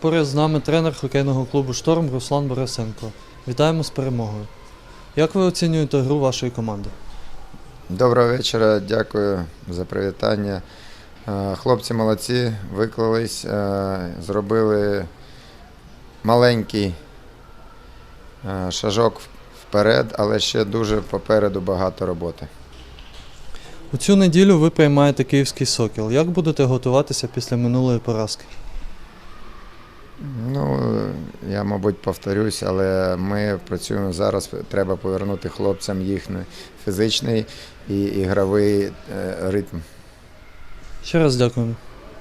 поряд з нами тренер хокейного клубу Шторм Руслан Борисенко. Вітаємо з перемогою. Як ви оцінюєте гру вашої команди? Доброго вечора, дякую за привітання. Е, Хлопці молодці, виклались, е, зробили маленький е, шажок вперед, але ще дуже попереду багато роботи. У цю неділю ви приймаєте київський сокіл. Як будете готуватися після минулої поразки? Ну, я, мабуть, повторюсь, але ми працюємо зараз. Треба повернути хлопцям їхній фізичний і ігровий е, ритм. Ще раз дякуємо.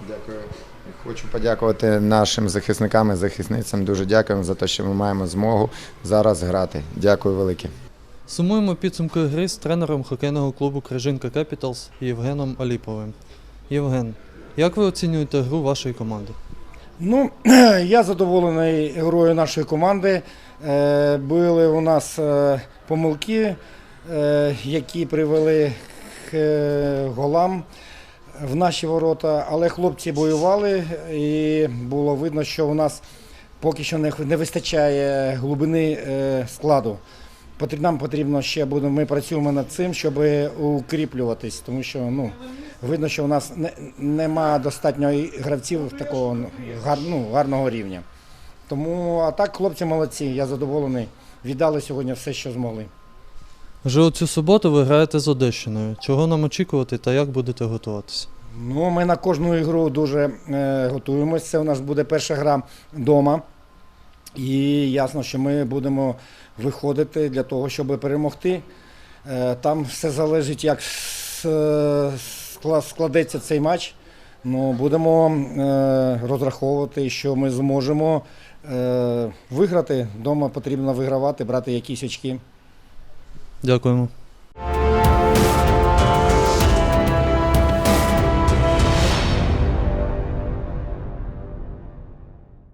Дякую. Хочу подякувати нашим захисникам і захисницям. Дуже дякуємо за те, що ми маємо змогу зараз грати. Дякую велике. Сумуємо підсумки гри з тренером хокейного клубу Крижинка Кепіталс Євгеном Аліповим. Євген, як ви оцінюєте гру вашої команди? Ну, я задоволений грою нашої команди. Е, Були у нас е, помилки, е, які привели к голам в наші ворота, але хлопці воювали і було видно, що у нас поки що не, вистачає глибини складу. Нам потрібно ще буде, ми працюємо над цим, щоб укріплюватись, тому що ну, видно, що у нас не, нема достатньо гравців такого ну, гар, ну, гарного рівня. Тому, а так, хлопці молодці, я задоволений. Віддали сьогодні все, що змогли. Вже цю суботу ви граєте з Одещиною. Чого нам очікувати та як будете готуватися? Ну, ми на кожну ігру дуже е, готуємося. Це у нас буде перша гра вдома. І ясно, що ми будемо виходити для того, щоб перемогти. Е, там все залежить, як с- скла- складеться цей матч. Ну, будемо е, розраховувати, що ми зможемо е, виграти. Вдома потрібно вигравати, брати якісь очки. Дякуємо.